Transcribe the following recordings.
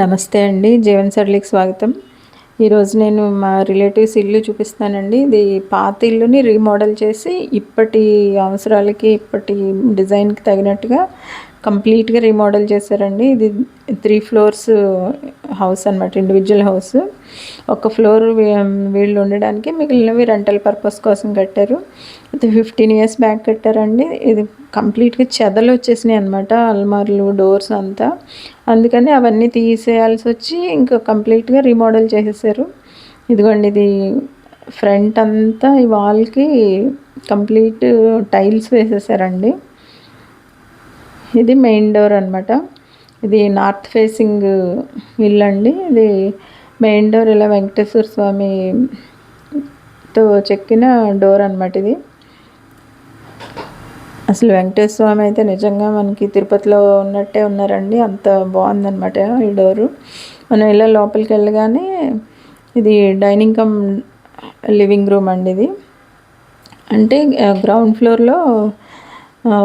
నమస్తే అండి జీవన్ సడలికి స్వాగతం. ఈరోజు నేను మా రిలేటివ్స్ ఇల్లు చూపిస్తానండి. ఇది పాత ఇల్లుని రీమోడల్ చేసి ఇప్పటి అవసరాలకి ఇప్పటి డిజైన్కి తగినట్టుగా కంప్లీట్గా రీమోడల్ చేశారండి. ఇది త్రీ ఫ్లోర్స్ హౌస్ అనమాట ఇండివిజువల్ హౌస్. ఒక ఫ్లోర్ వీళ్ళు ఉండడానికి మిగిలినవి రెంటల్ పర్పస్ కోసం కట్టారు. ఇది ఫిఫ్టీన్ ఇయర్స్ బ్యాక్ కట్టారండి. ఇది కంప్లీట్గా చెదలు వచ్చేసినాయి అనమాట అల్మార్లు డోర్స్ అంతా. అందుకని అవన్నీ తీసేయాల్సి వచ్చి ఇంకా కంప్లీట్గా రీమోడల్ చేసేసారు. ఇదిగోండి ఇది ఫ్రంట్ అంతా ఈ వాల్కి కంప్లీట్ టైల్స్ వేసేసారండి. ఇది మెయిన్ డోర్ అనమాట ఇది నార్త్ ఫేసింగ్ ఇల్లు అండి. ఇది మెయిన్ డోర్ ఇలా వెంకటేశ్వర స్వామితో చెక్కిన డోర్ అనమాట ఇది. అసలు వెంకటేశ్వర స్వామి అయితే నిజంగా మనకి తిరుపతిలో ఉన్నట్టే ఉన్నారండి. అంత బాగుందనమాట ఈ డోరు మనం ఇలా లోపలికి వెళ్ళగానే ఇది డైనింగ్ కమ్ లివింగ్ రూమ్ అండి ఇది. అంటే గ్రౌండ్ ఫ్లోర్లో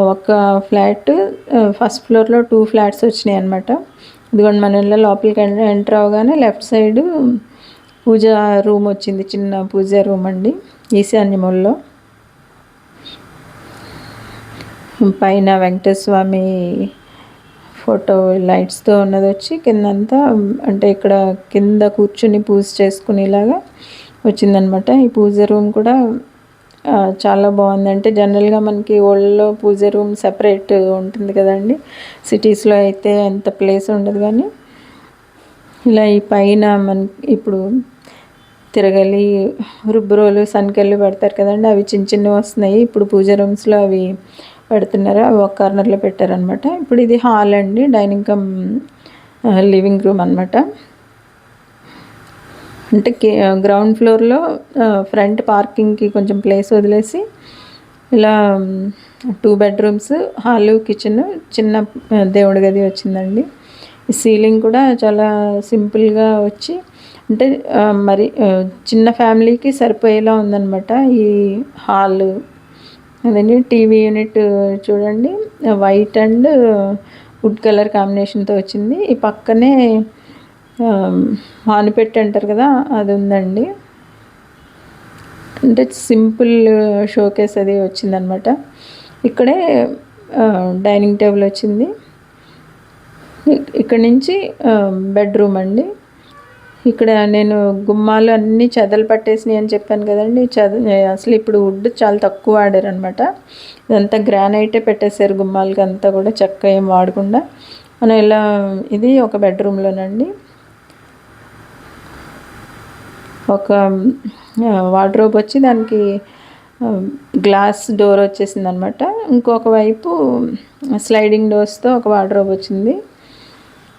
ఒక ఫ్లాట్ ఫస్ట్ ఫ్లోర్లో టూ ఫ్లాట్స్ వచ్చినాయి అనమాట ఇదిగోండి మన ఇళ్ళ లోపలికి ఎంటర్ అవగానే లెఫ్ట్ సైడ్ పూజ రూమ్ వచ్చింది చిన్న పూజ రూమ్ అండి ఈశాన్యముల్లో పైన వెంకటస్వామి ఫోటో లైట్స్తో ఉన్నది వచ్చి కిందంతా అంటే ఇక్కడ కింద కూర్చుని పూజ చేసుకునేలాగా వచ్చిందనమాట ఈ పూజ రూమ్ కూడా చాలా బాగుంది అంటే జనరల్గా మనకి ఓల్డ్లో పూజ రూమ్ సెపరేట్ ఉంటుంది కదండి. సిటీస్లో అయితే అంత ప్లేస్ ఉండదు కానీ ఇలా ఈ పైన మన ఇప్పుడు తిరగలి రుబ్బురోలు సన్కెళ్ళు పెడతారు కదండి. అవి చిన్న చిన్నవి వస్తున్నాయి. ఇప్పుడు పూజ రూమ్స్లో అవి పెడుతున్నారు. అవి ఒక కార్నర్లో పెట్టారనమాట ఇప్పుడు ఇది హాల్ అండి. డైనింగ్ కమ్ లివింగ్ రూమ్ అనమాట అంటే గ్రౌండ్ ఫ్లోర్లో ఫ్రంట్ పార్కింగ్కి కొంచెం ప్లేస్ వదిలేసి ఇలా టూ బెడ్రూమ్స్ హాలు కిచెన్ చిన్న దేవుడి గది వచ్చిందండి. సీలింగ్ కూడా చాలా సింపుల్గా వచ్చి అంటే మరి చిన్న ఫ్యామిలీకి సరిపోయేలా ఉందన్నమాట. ఈ హాల్ అదండి టీవీ యూనిట్ చూడండి వైట్ అండ్ వుడ్ కలర్ కాంబినేషన్తో వచ్చింది. ఈ పక్కనే మానిపెట్టి అంటారు కదా అది ఉందండి అంటే సింపుల్ షోకేస్ అది వచ్చిందనమాట. ఇక్కడే డైనింగ్ టేబుల్ వచ్చింది. ఇక్కడ నుంచి బెడ్రూమ్ అండి. ఇక్కడ నేను గుమ్మాలు అన్నీ చెదలు పట్టేసినాయి అని చెప్పాను కదండి. చద అసలు ఇప్పుడు వుడ్ చాలా తక్కువ వాడారు అనమాట ఇదంతా గ్రానైటే పెట్టేశారు గుమ్మాలకి అంతా కూడా చెక్క ఏం వాడకుండా. మనం ఇలా ఇది ఒక బెడ్రూమ్లోనండి. ఒక వార్డ్రోబ్ వచ్చి దానికి గ్లాస్ డోర్ వచ్చేసింది అనమాట ఇంకొక వైపు స్లైడింగ్ డోర్స్తో ఒక వార్డ్రోబ్ వచ్చింది.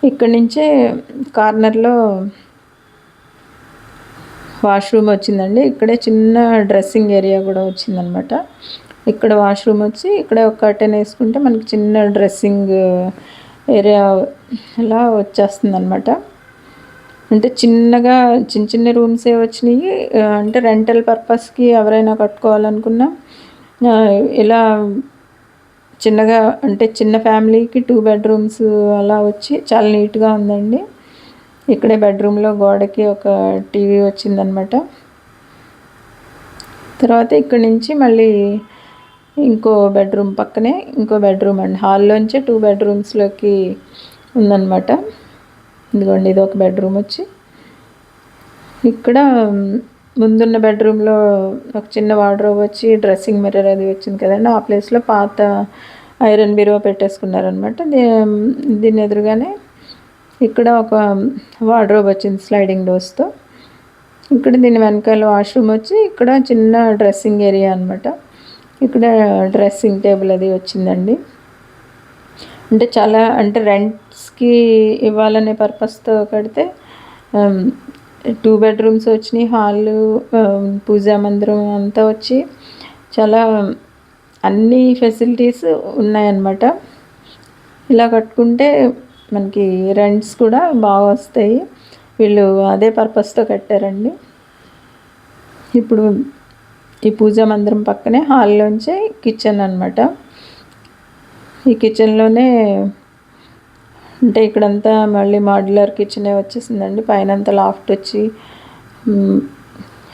ఇక్కడి నుంచే కార్నర్లో వాష్రూమ్ వచ్చిందండి. ఇక్కడే చిన్న డ్రెస్సింగ్ ఏరియా కూడా వచ్చిందనమాట. ఇక్కడ వాష్రూమ్ వచ్చి ఇక్కడ ఒక కర్టెన్ వేసుకుంటే మనకి చిన్న డ్రెస్సింగ్ ఏరియా ఇలా వచ్చేస్తుంది అనమాట అంటే చిన్నగా చిన్న చిన్న రూమ్సే వచ్చినాయి. అంటే రెంటల్ పర్పస్కి ఎవరైనా కట్టుకోవాలనుకున్నా ఇలా చిన్నగా అంటే చిన్న ఫ్యామిలీకి టూ బెడ్రూమ్స్ అలా వచ్చి చాలా నీట్గా ఉందండి. ఇక్కడే బెడ్రూమ్లో గోడకి ఒక టీవీ వచ్చిందనమాట. తర్వాత ఇక్కడి నుంచి మళ్ళీ ఇంకో బెడ్రూమ్ పక్కనే ఇంకో బెడ్రూమ్ అండి హాల్లోంచే టూ బెడ్రూమ్స్లోకి ఉందన్నమాట ఇదిగోండి ఇది ఒక బెడ్రూమ్ వచ్చి. ఇక్కడ ముందున్న బెడ్రూమ్లో ఒక చిన్న వార్డ్రోబ్ వచ్చి డ్రెస్సింగ్ మిర్రర్ అది వచ్చింది కదండి. ఆ ప్లేస్లో పాత ఐరన్ బీరువా పెట్టేసుకున్నారనమాట. దీని ఎదురుగానే ఇక్కడ ఒక వార్డ్రోబ్ వచ్చింది స్లైడింగ్ డోర్స్తో. ఇక్కడ దీని వెనకాల వాష్రూమ్ వచ్చి ఇక్కడ చిన్న డ్రెస్సింగ్ ఏరియా అనమాట. ఇక్కడ డ్రెస్సింగ్ టేబుల్ అది వచ్చిందండి. అంటే చాలా అంటే కిడ్స్కి ఇవ్వాలనే పర్పస్తో కడితే um, టూ బెడ్రూమ్స్ వచ్చినాయి హాలు um, పూజా మందిరం అంతా వచ్చి చాలా um, అన్ని ఫెసిలిటీస్ ఉన్నాయన్నమాట. ఇలా కట్టుకుంటే మనకి రెంట్స్ కూడా బాగా వస్తాయి. వీళ్ళు అదే పర్పస్తో కట్టారండి. ఇప్పుడు ఈ పూజా మందిరం పక్కనే హాల్లోంచి కిచెన్ అనమాట ఈ కిచెన్లోనే అంటే ఇక్కడంతా మళ్ళీ మాడ్యులర్ కిచెనే వచ్చేసిందండి. పైన అంతా లాఫ్ట్ వచ్చి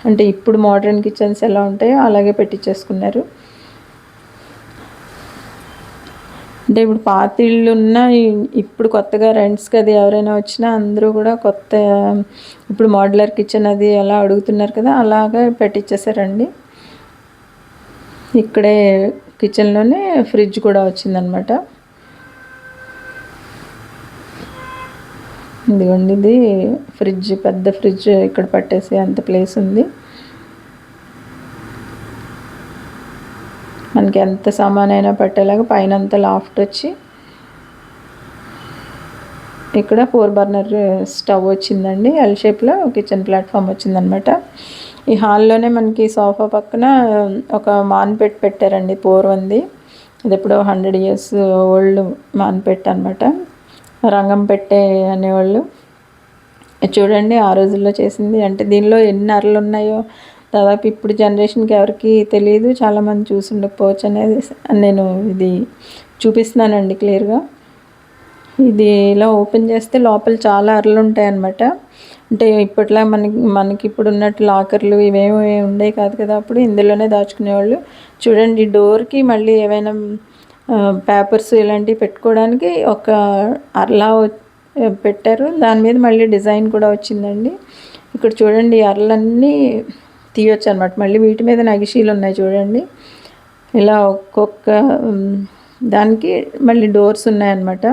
అంటే ఇప్పుడు మోడర్న్ కిచెన్స్ ఎలా ఉంటాయో అలాగే పెట్టించేసుకున్నారు అంటే ఇప్పుడు పాత ఇళ్ళు ఉన్న ఇప్పుడు కొత్తగా రెంట్స్కి అది ఎవరైనా వచ్చినా అందరూ కూడా కొత్త ఇప్పుడు మోడ్యులర్ కిచెన్ అది ఎలా అడుగుతున్నారు కదా అలాగే పెట్టించేసారండి ఇక్కడే కిచెన్లోనే ఫ్రిడ్జ్ కూడా వచ్చిందనమాట. ఇదిగోండి ఇది ఫ్రిడ్జ్ పెద్ద ఫ్రిడ్జ్ ఇక్కడ పట్టేసి అంత ప్లేస్ ఉంది. మనకి ఎంత సామాన్ అయినా పట్టేలాగా పైన అంతా లాఫ్ట్ వచ్చి ఇక్కడ ఫోర్ బర్నర్ స్టవ్ వచ్చిందండి. ఎల్ షేప్లో కిచెన్ ప్లాట్ఫామ్ వచ్చిందనమాట. ఈ హాల్లోనే మనకి సోఫా పక్కన ఒక మాన్పెట్ పెట్టారండి పూర్వంది ఇది ఎప్పుడో హండ్రెడ్ ఇయర్స్ ఓల్డ్ మాన్పెట్ అనమాట. రంగం పెట్టే అనేవాళ్ళు. చూడండి ఆ రోజుల్లో చేసింది. అంటే దీనిలో ఎన్ని అరలు ఉన్నాయో దాదాపు ఇప్పుడు జనరేషన్కి ఎవరికి తెలియదు చాలామంది చూసి ఉండకపోవచ్చు అనేది నేను ఇది చూపిస్తున్నానండి క్లియర్గా. ఇది ఇలా ఓపెన్ చేస్తే లోపల చాలా అరలు ఉంటాయి అన్నమాట అంటే ఇప్పట్లో మనకి మనకి ఇప్పుడు ఉన్నట్టు లాకర్లు ఇవేమి ఉండేవి కాదు కదా అప్పుడు. ఇందులోనే దాచుకునేవాళ్ళు. చూడండి డోర్కి మళ్ళీ ఏమైనా పేపర్స్ ఇలాంటివి పెట్టుకోవడానికి ఒక అరలా పెట్టారు. దాని మీద మళ్ళీ డిజైన్ కూడా వచ్చిందండి. ఇక్కడ చూడండి అర్లన్నీ అరలన్నీ తీయొచ్చు అనమాట మళ్ళీ వీటి మీద నగిషీలు ఉన్నాయి చూడండి. ఇలా ఒక్కొక్క దానికి మళ్ళీ డోర్స్ ఉన్నాయన్నమాట.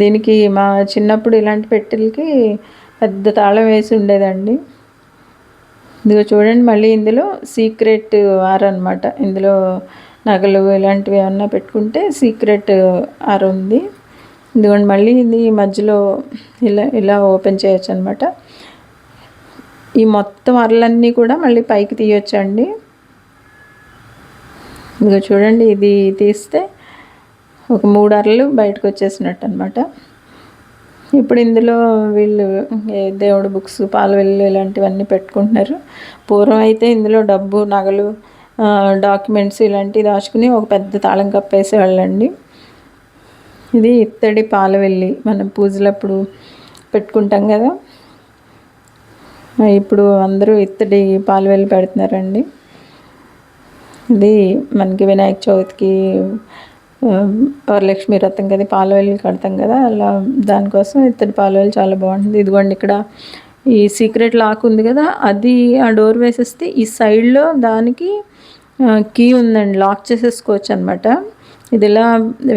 దీనికి మా చిన్నప్పుడు ఇలాంటి పెట్టెలకి పెద్ద తాళం వేసి ఉండేదండి. ఇదిగో చూడండి మళ్ళీ ఇందులో సీక్రెట్ ఆర్ అనమాట ఇందులో నగలు ఇలాంటివి ఏమన్నా పెట్టుకుంటే సీక్రెట్ ఆర్ ఉంది. ఇదిగోండి మళ్ళీ ఇది మధ్యలో ఇలా ఇలా ఓపెన్ చేయొచ్చు అనమాట ఈ మొత్తం అరలన్నీ కూడా మళ్ళీ పైకి తీయొచ్చండి. ఇదిగో చూడండి ఇది తీస్తే ఒక మూడు అరలు బయటకు వచ్చేసినట్టు అనమాట ఇప్పుడు ఇందులో వీళ్ళు దేవుడు బుక్స్ పాలవెల్లు ఇలాంటివన్నీ పెట్టుకుంటున్నారు. పూర్వం అయితే ఇందులో డబ్బు నగలు డాక్యుమెంట్స్ ఇలాంటివి దాచుకుని ఒక పెద్ద తాళం కప్పేసేవాళ్ళండి. ఇది ఇత్తడి పాలవెల్లి మనం పూజలప్పుడు పెట్టుకుంటాం కదా. ఇప్పుడు అందరూ ఇత్తడి పాలవెల్లి పెడుతున్నారండి. ఇది మనకి వినాయక చవితికి Um, వరలక్ష్మి వ్రతం కదా పాలవేలు కడతాం కదా అలా దానికోసం ఇత్తడి పాలవేలు చాలా బాగుంటుంది. ఇదిగోండి ఇక్కడ ఈ సీక్రెట్ లాక్ ఉంది కదా అది ఆ డోర్ వేసేస్తే ఈ సైడ్లో దానికి కీ ఉందండి లాక్ చేసేసుకోవచ్చు అనమాట ఇది ఇలా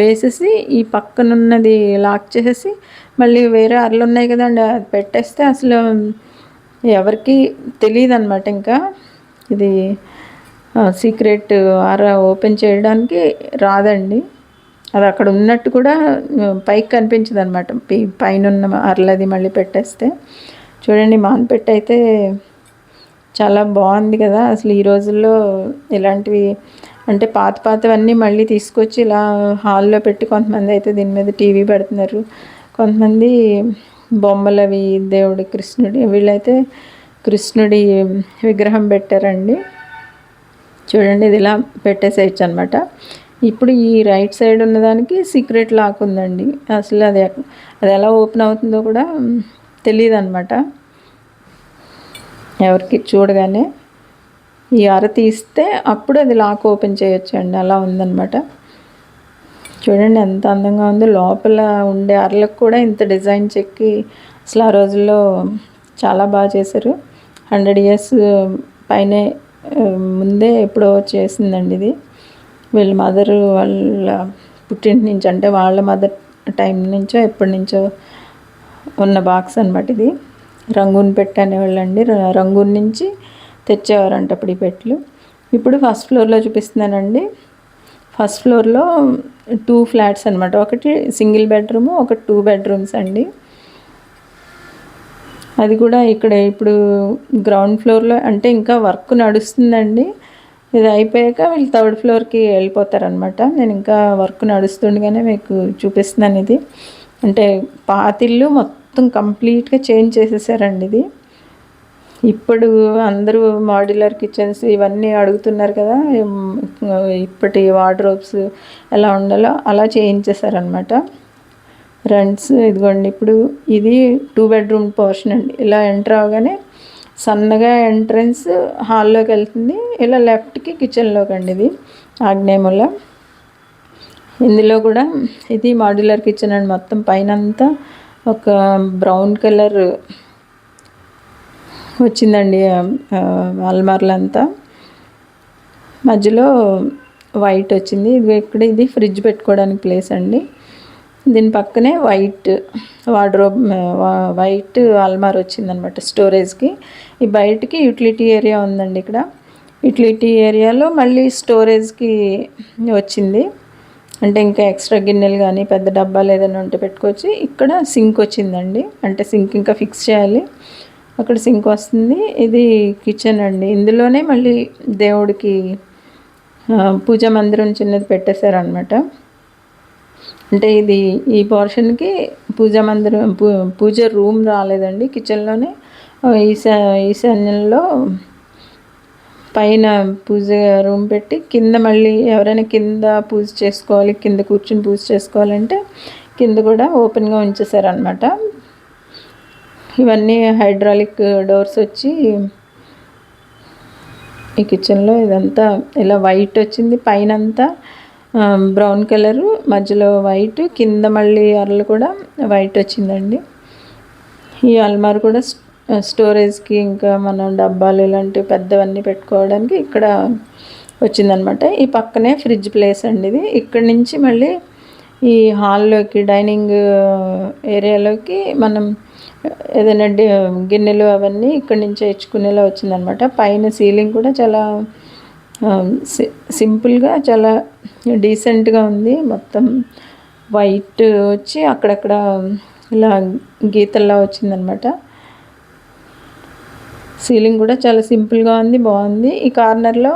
వేసేసి ఈ పక్కనున్నది లాక్ చేసేసి మళ్ళీ వేరే అరలు ఉన్నాయి కదండి అది పెట్టేస్తే అసలు ఎవరికి తెలియదు అనమాట ఇంకా. ఇది సీక్రెట్ ఆర ఓపెన్ చేయడానికి రాదండి. అది అక్కడ ఉన్నట్టు కూడా పైకి కనిపించదు అనమాట పైన ఉన్న అరలది మళ్ళీ పెట్టేస్తే. చూడండి మాన్పెట్టు అయితే చాలా బాగుంది కదా. అసలు ఈ రోజుల్లో ఇలాంటివి అంటే పాత పాతవన్నీ మళ్ళీ తీసుకొచ్చి ఇలా హాల్లో పెట్టి కొంతమంది అయితే దీని మీద టీవీ పెడుతున్నారు. కొంతమంది బొమ్మలు అవి దేవుడి కృష్ణుడి వీళ్ళైతే కృష్ణుడి విగ్రహం పెట్టారండి. చూడండి ఇది ఇలా పెట్టేసేయచ్చు అనమాట ఇప్పుడు ఈ రైట్ సైడ్ ఉన్నదానికి సీక్రెట్ లాక్ ఉందండి. అసలు అది అది ఎలా ఓపెన్ అవుతుందో కూడా తెలియదు అనమాట ఎవరికి చూడగానే ఈ అర తీస్తే అప్పుడు అది లాక్ ఓపెన్ చేయొచ్చు అండి అలా ఉందన్నమాట. చూడండి ఎంత అందంగా ఉందో. లోపల ఉండే అరలకు కూడా ఇంత డిజైన్ చెక్కి అసలు ఆ రోజుల్లో చాలా బాగా చేశారు. హండ్రెడ్ ఇయర్స్ పైనే ముందే ఎప్పుడో చేసిందండి ఇది. వీళ్ళ మదర్ వాళ్ళ పుట్టింటి నుంచి అంటే వాళ్ళ మదర్ టైం నుంచో ఎప్పటి నుంచో ఉన్న బాక్స్ అనమాట ఇది. రంగూన్ పెట్టె అనేవాళ్ళండి. ర- రంగూన్ నుంచి తెచ్చేవారంట అప్పుడు ఈ పెట్లు ఇప్పుడు ఫస్ట్ ఫ్లోర్లో చూపిస్తున్నానండి. ఫస్ట్ ఫ్లోర్లో టూ ఫ్లాట్స్ అనమాట ఒకటి సింగిల్ బెడ్రూమ్ ఒకటి టూ బెడ్రూమ్స్ అండి. అది కూడా ఇక్కడ ఇప్పుడు గ్రౌండ్ ఫ్లోర్లో అంటే ఇంకా వర్క్ నడుస్తుందండి. ఇది అయిపోయాక వీళ్ళు థర్డ్ ఫ్లోర్కి వెళ్ళిపోతారనమాట నేను ఇంకా వర్క్ నడుస్తుండగానే మీకు చూపిస్తున్నాను ఇది. అంటే పాతిల్లు మొత్తం కంప్లీట్గా చేంజ్ చేసేసారండి ఇది. ఇప్పుడు అందరూ మాడ్యులర్ కిచెన్స్ ఇవన్నీ అడుగుతున్నారు కదా ఇప్పటి వార్డ్రోబ్స్ ఎలా ఉండాలో అలా చేయించేశారనమాట రెంట్స్ ఇదిగోండి ఇప్పుడు ఇది టూ బెడ్రూమ్ పోర్షన్ అండి. ఇలా ఎంటర్ అవగానే సన్నగా ఎంట్రన్స్ హాల్లోకి వెళ్తుంది. ఇలా లెఫ్ట్కి కిచెన్లోకి అండి ఇది. ఆగ్నేయముల. ఇందులో కూడా ఇది మాడ్యులర్ కిచెన్ అండి. మొత్తం పైన అంతా ఒక బ్రౌన్ కలర్ వచ్చిందండి అల్మార్లంతా. మధ్యలో వైట్ వచ్చింది. ఇది ఇక్కడ ఇది ఫ్రిడ్జ్ పెట్టుకోవడానికి ప్లేస్ అండి. దీని పక్కనే వైట్ వార్డ్రోబ్ వైట్ అల్మార్ వచ్చిందనమాట స్టోరేజ్కి. ఈ బయటికి యూటిలిటీ ఏరియా ఉందండి ఇక్కడ. యూటిలిటీ ఏరియాలో మళ్ళీ స్టోరేజ్కి వచ్చింది. అంటే ఇంకా ఎక్స్ట్రా గిన్నెలు కానీ పెద్ద డబ్బాలు ఏదైనా ఉంటే పెట్టుకోవచ్చు. ఇక్కడ సింక్ వచ్చిందండి. అంటే సింక్ ఇంకా ఫిక్స్ చేయాలి. అక్కడ సింక్ వస్తుంది. ఇది కిచెన్ అండి. ఇందులోనే మళ్ళీ దేవుడికి పూజ మందిరం చిన్నది పెట్టేశారనమాట. అంటే ఇది ఈ పోర్షన్కి పూజ మందిరం పూ పూజ రూమ్ రాలేదండి కిచెన్లోనే ఈశా ఈశాన్యంలో పైన పూజ రూమ్ పెట్టి కింద మళ్ళీ ఎవరైనా కింద పూజ చేసుకోవాలి కింద కూర్చుని పూజ చేసుకోవాలంటే కింద కూడా ఓపెన్గా ఉంచేసారనమాట ఇవన్నీ హైడ్రాలిక్ డోర్స్ వచ్చి ఈ కిచెన్లో ఇదంతా ఇలా వైట్ వచ్చింది. పైన అంతా బ్రౌన్ కలరు మధ్యలో వైట్ కింద మళ్ళీ అరలు కూడా వైట్ వచ్చిందండి. ఈ అల్మార్ కూడా స్టోరేజ్కి ఇంకా మనం డబ్బాలు ఇలాంటివి పెద్దవన్నీ పెట్టుకోవడానికి ఇక్కడ వచ్చిందనమాట. ఈ పక్కనే ఫ్రిడ్జ్ ప్లేస్ అండి ఇది. ఇక్కడ నుంచి మళ్ళీ ఈ హాల్లోకి డైనింగ్ ఏరియాలోకి మనం ఏదైనా గిన్నెలు అవన్నీ ఇక్కడ నుంచి తెచ్చుకునేలా వచ్చిందనమాట. పైన సీలింగ్ కూడా చాలా Um, సింపుల్గా చాలా డీసెంట్గా ఉంది. మొత్తం వైట్ వచ్చి అక్కడక్కడ ఇలా గీతల్లా వచ్చిందనమాట. సీలింగ్ కూడా చాలా సింపుల్గా ఉంది బాగుంది. ఈ కార్నర్లో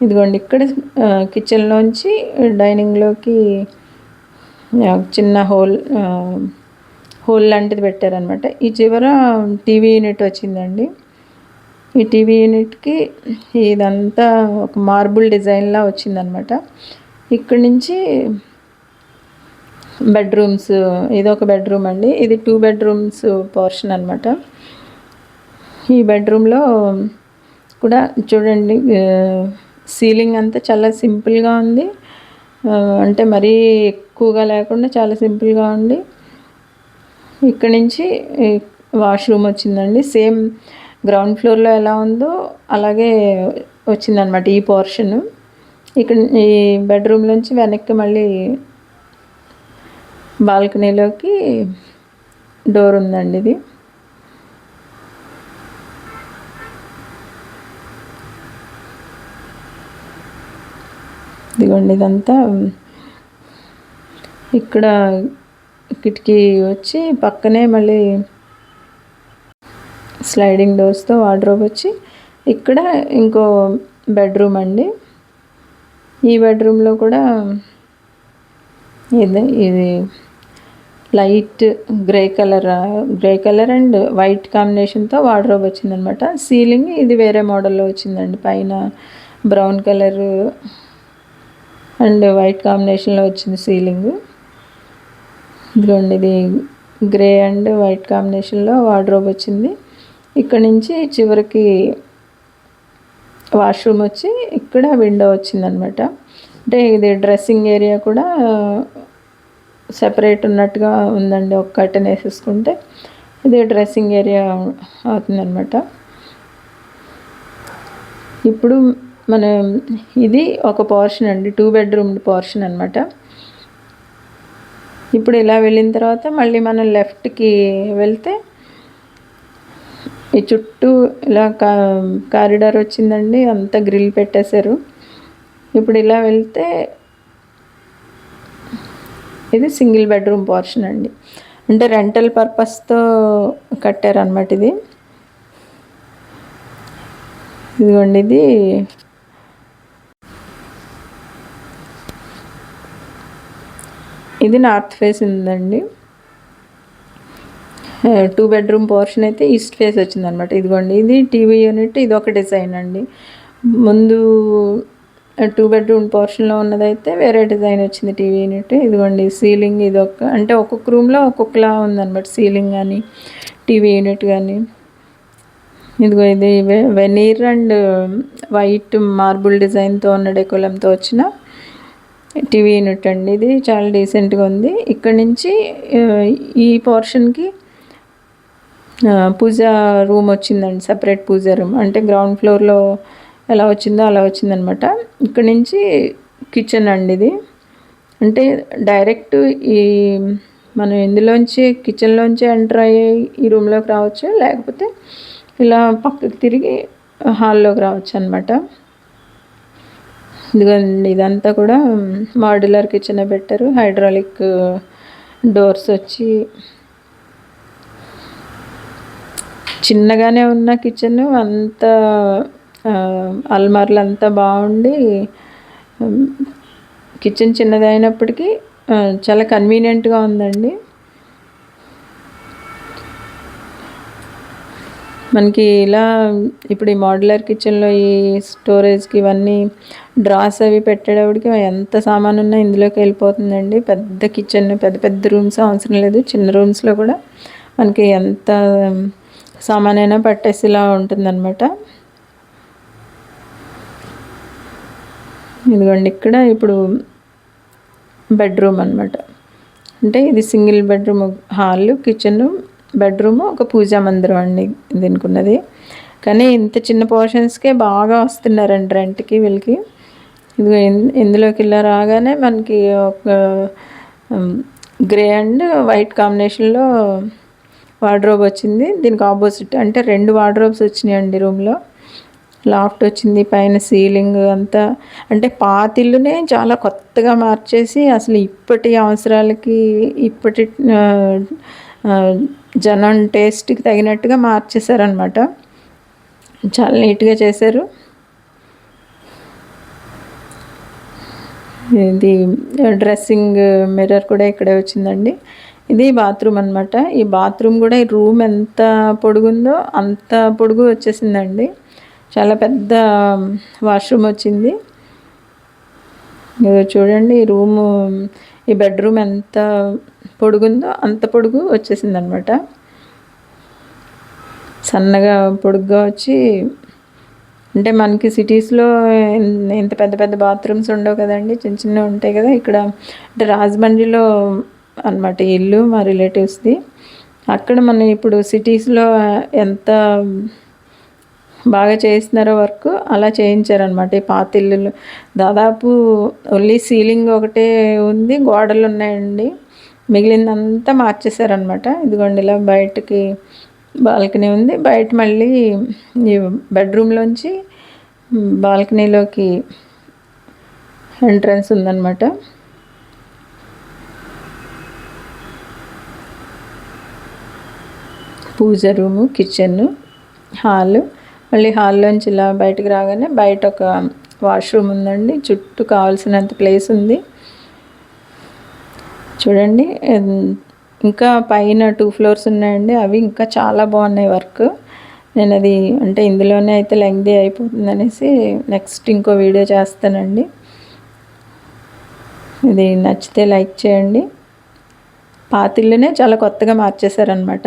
ఇదిగోండి ఇక్కడ కిచెన్లోంచి డైనింగ్లోకి చిన్న హోల్ హోల్ లాంటిది పెట్టారనమాట. ఈ చివర టీవీ యూనిట్ వచ్చిందండి. ఈ టీవీ యూనిట్కి ఇదంతా ఒక మార్బుల్ డిజైన్లా వచ్చిందనమాట. ఇక్కడి నుంచి బెడ్రూమ్స్ ఇది ఒక బెడ్రూమ్ అండి. ఇది టూ బెడ్రూమ్స్ పోర్షన్ అనమాట. ఈ బెడ్రూమ్లో కూడా చూడండి సీలింగ్ అంతా చాలా సింపుల్గా ఉంది. అంటే మరీ ఎక్కువగా లేకుండా చాలా సింపుల్గా ఉంది. ఇక్కడ నుంచి వాష్రూమ్ వచ్చిందండి. సేమ్ గ్రౌండ్ ఫ్లోర్లో ఎలా ఉందో అలాగే వచ్చిందనమాట ఈ పోర్షన్. ఇక్కడ ఈ బెడ్రూమ్ నుంచి వెనక్కి మళ్ళీ బాల్కనీలోకి డోర్ ఉందండి ఇది. ఇదిగోండి ఇదంతా. ఇక్కడ కిటికీ వచ్చి పక్కనే మళ్ళీ స్లైడింగ్ డోర్స్తో వార్డ్రోబ్ వచ్చి ఇక్కడ ఇంకో బెడ్రూమ్ అండి. ఈ బెడ్రూమ్లో కూడా ఇది ఇది light grey colour grey colour and white కాంబినేషన్తో వార్డ్రోబ్ వచ్చిందనమాట సీలింగ్ ఇది వేరే మోడల్లో వచ్చిందండి. పైన బ్రౌన్ కలర్ అండ్ వైట్ కాంబినేషన్లో వచ్చింది సీలింగ్ ఇదిగోండి ఇది గ్రే అండ్ వైట్ కాంబినేషన్లో వార్డ్రోబ్ వచ్చింది. ఇక్కడ నుంచి చివరికి వాష్రూమ్ వచ్చి ఇక్కడ విండో వచ్చిందనమాట. అంటే ఇది డ్రెస్సింగ్ ఏరియా కూడా సెపరేట్ ఉన్నట్టుగా ఉందండి. ఒక కర్టెన్ వేసేసుకుంటే ఇది డ్రెస్సింగ్ ఏరియా అవుతుందన్నమాట ఇప్పుడు మనం ఇది ఒక పోర్షన్ అండి. టూ బెడ్రూమ్ పోర్షన్ అనమాట. ఇప్పుడు ఇలా వెళ్ళిన తర్వాత మళ్ళీ మనం లెఫ్ట్కి వెళ్తే ఈ చుట్టూ ఇలా కా కారిడార్ వచ్చిందండి అంతా గ్రిల్ పెట్టేశారు. ఇప్పుడు ఇలా వెళ్తే ఇది సింగిల్ బెడ్రూమ్ పోర్షన్ అండి. అంటే రెంటల్ పర్పస్తో కట్టారనమాట ఇది. ఇదిగోండి ఇది ఇది నార్త్ ఫేస్ ఉందండి. టూ బెడ్రూమ్ పోర్షన్ అయితే ఈస్ట్ ఫేస్ వచ్చిందనమాట. ఇదిగోండి ఇది టీవీ యూనిట్ ఇది ఒక డిజైన్ అండి. ముందు టూ బెడ్రూమ్ పోర్షన్లో ఉన్నదైతే వేరే డిజైన్ వచ్చింది టీవీ యూనిట్. ఇదిగోండి సీలింగ్ ఇది ఒక అంటే ఒక్కొక్క రూమ్లో ఒక్కొక్కలా ఉందన్నమాట సీలింగ్ కానీ టీవీ యూనిట్ కానీ ఇదిగో ఇది వెనీర్ అండ్ వైట్ మార్బుల్ డిజైన్తో ఉన్న డెకోలంతో వచ్చిన టీవీ యూనిట్ అండి. ఇది చాలా డీసెంట్గా ఉంది. ఇక్కడ నుంచి ఈ పోర్షన్కి పూజ రూమ్ వచ్చిందండి సపరేట్ పూజ రూమ్. అంటే గ్రౌండ్ ఫ్లోర్లో ఎలా వచ్చిందో అలా వచ్చిందనమాట. ఇక్కడ నుంచి కిచెన్ అండి ఇది. అంటే డైరెక్ట్ ఈ మనం ఇందులోంచి కిచెన్లోంచి ఎంటర్ అయ్యి ఈ రూమ్లోకి రావచ్చు? లేకపోతే ఇలా పక్కకి తిరిగి హాల్లోకి రావచ్చు అనమాట? ఇదిగోండి ఇదంతా కూడా మాడ్యులర్ కిచెన్ పెట్టారు. హైడ్రాలిక్ డోర్స్ వచ్చి చిన్నగానే ఉన్న కిచెన్ అంత అల్మార్లు అంతా బాగుండి కిచెన్ చిన్నదైనప్పటికీ చాలా కన్వీనియంట్గా ఉందండి. మనకి ఇలా ఇప్పుడు ఈ మోడ్యులర్ కిచెన్లో ఈ స్టోరేజ్కి ఇవన్నీ డ్రాస్ అవి పెట్టేటప్పటికి ఎంత సామాన్ ఉన్నా ఇందులోకి వెళ్ళిపోతుందండి. పెద్ద కిచెన్ పెద్ద పెద్ద రూమ్స్ అవసరం లేదు. చిన్న రూమ్స్లో కూడా మనకి ఎంత సామాన్ అయినా పట్టేసేలా ఉంటుందన్నమాట. ఇదిగోండి ఇక్కడ ఇప్పుడు బెడ్రూమ్ అనమాట అంటే ఇది single bedroom hall kitchen bedroom ఒక పూజా మందిరం అండి దీనికి ఉన్నది కానీ ఇంత చిన్న పోర్షన్స్కే బాగా వస్తున్నారండి రెంట్కి వీళ్ళకి. ఇది ఇందులోకి ఇలా రాగానే మనకి ఒక గ్రే అండ్ వైట్ కాంబినేషన్లో వార్డ్రోబ్ వచ్చింది. దీనికి ఆపోజిట్ అంటే రెండు వార్డ్రోబ్స్ వచ్చినాయండి రూమ్లో. లాఫ్ట్ వచ్చింది పైన సీలింగ్ అంతా. అంటే పాతిల్లునే చాలా కొత్తగా మార్చేసి అసలు ఇప్పటి అవసరాలకి ఇప్పటి జనం టేస్ట్కి తగినట్టుగా మార్చేశారనమాట చాలా నీట్గా చేశారు. ఇది డ్రెస్సింగ్ మిర్రర్ కూడా ఇక్కడే వచ్చిందండి. ఇది బాత్రూమ్ అనమాట ఈ బాత్రూమ్ కూడా ఈ రూమ్ ఎంత పొడుగుందో అంత పొడుగు వచ్చేసిందండి. చాలా పెద్ద వాష్రూమ్ వచ్చింది. చూడండి ఈ రూము ఈ బెడ్రూమ్ ఎంత పొడుగుందో అంత పొడుగు వచ్చేసింది అనమాట సన్నగా పొడుగ్గా వచ్చి అంటే మనకి సిటీస్లో ఇంత పెద్ద పెద్ద బాత్రూమ్స్ ఉండవు కదండి. చిన్న చిన్నవి ఉంటాయి కదా. ఇక్కడ అంటే రాజమండ్రిలో అనమాట ఇల్లు మా రిలేటివ్స్ది. అక్కడ మనం ఇప్పుడు సిటీస్లో ఎంత బాగా చేస్తున్నారో వర్క్ అలా చేయించారనమాట ఈ పాత ఇల్లులు దాదాపు ఓన్లీ సీలింగ్ ఒకటే ఉంది గోడలు ఉన్నాయండి. మిగిలిందంతా మార్చేశారనమాట ఇదిగోండి ఇలా బయటకి బాల్కనీ ఉంది. బయట మళ్ళీ ఈ బెడ్రూమ్లోంచి బాల్కనీలోకి ఎంట్రన్స్ ఉందన్నమాట. Pooja room kitchen hall. మళ్ళీ హాల్లోంచి ఇలా బయటకు రాగానే బయట ఒక వాష్రూమ్ ఉందండి. చుట్టూ కావాల్సినంత ప్లేస్ ఉంది. చూడండి. ఇంకా పైన టూ ఫ్లోర్స్ ఉన్నాయండి. అవి ఇంకా చాలా బాగున్నాయి వర్క్. నేను అది అంటే ఇందులోనే అయితే లెంగ్దీ అయిపోతుంది అనేసి నెక్స్ట్ ఇంకో వీడియో చేస్తానండి. ఇది నచ్చితే లైక్ చేయండి. పాతిల్లునే చాలా కొత్తగా మార్చేశారనమాట